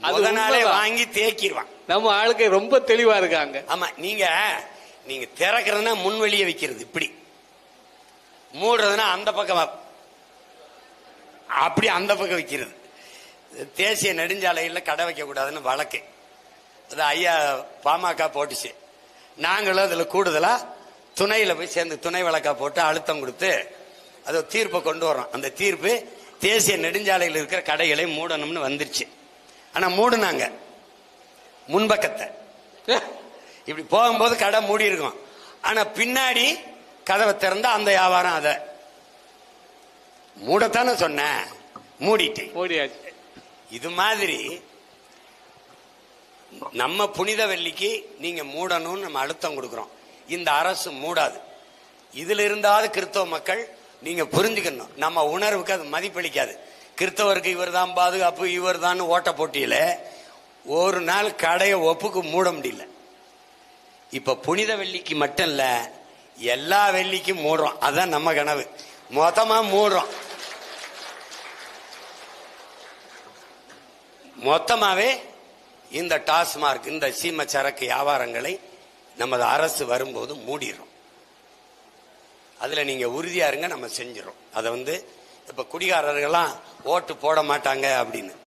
அது முத நாளே உண்மைதான். வாங்கி தேக்கிடுவான். நம்ம ஆளுக்கு ரொம்ப தெளிவா இருக்காங்க. ஆமா நீங்க நீங்க திறக்கிறதுனா முன் வெளியே வைக்கிறது இப்படி. மூடுறதுனா அந்த பக்கம். அப்படி அந்த பக்கம் வைக்கிறது. தேசிய நெடுஞ்சாலையில் கடை வைக்க கூடாதுன்னு வழக்கு. அது ஐயா பாமக போட்டுச்சு. நாங்களும் அதுல கூடுதலா துணையில போய் சேர்ந்து துணை வழக்கா போட்டு அழுத்தம் கொடுத்து அது தீர்ப்பை கொண்டு வரோம் அந்த தீர்ப்பு தேசிய நெடுஞ்சாலையில் இருக்கிற கடைகளை மூடணும்னு வந்துருச்சு. ஆனா மூடுனாங்க. முன்பக்கத்தை. இப்படி போகும்போது கடை மூடி இருக்கும். ஆனா பின்னாடி கதவை திறந்தா அந்த வியாபாரம் அத. மூடத்தானே சொன்னேன். மூடிட்டேன். ஓடியாச்சு இது மாதிரி நம்ம புனித வெள்ளிக்கு நீங்க மூடணும்னு நம்ம அழுத்தம் கொடுக்கிறோம். இந்த அரசு மூடாது. இதுல இருந்தாவது கிறிஸ்தவ மக்கள் நீங்க புரிஞ்சுக்கணும். நம்ம உணர்வுக்கு அது மதிப்பளிக்காது. கிறிஸ்தவருக்கு இவர் தான் பாதுகாப்பு இவர் தான் ஓட்ட போட்டியில ஒரு நாள் கடையை ஒப்புக்கு மூட முடியல. இப்ப புனித வெள்ளிக்கு மட்டும் இல்ல எல்லா வெள்ளிக்கும் மூடுறோம். அதான் நம்ம கனவு. மொத்தமா மூடுறோம். மொத்தமாவே இந்த டாஸ்மார்க் இந்த சீம சரக்கு வியாபாரங்களை நமது அரசு வரும்போது மூடிடுறோம். அதுல நீங்க உறுதியா இருங்க நம்ம செஞ்சிடறோம். அதை வந்து இப்ப குடிகாரர்கள்லாம் ஓட்டு போட மாட்டாங்க அப்படின்னு.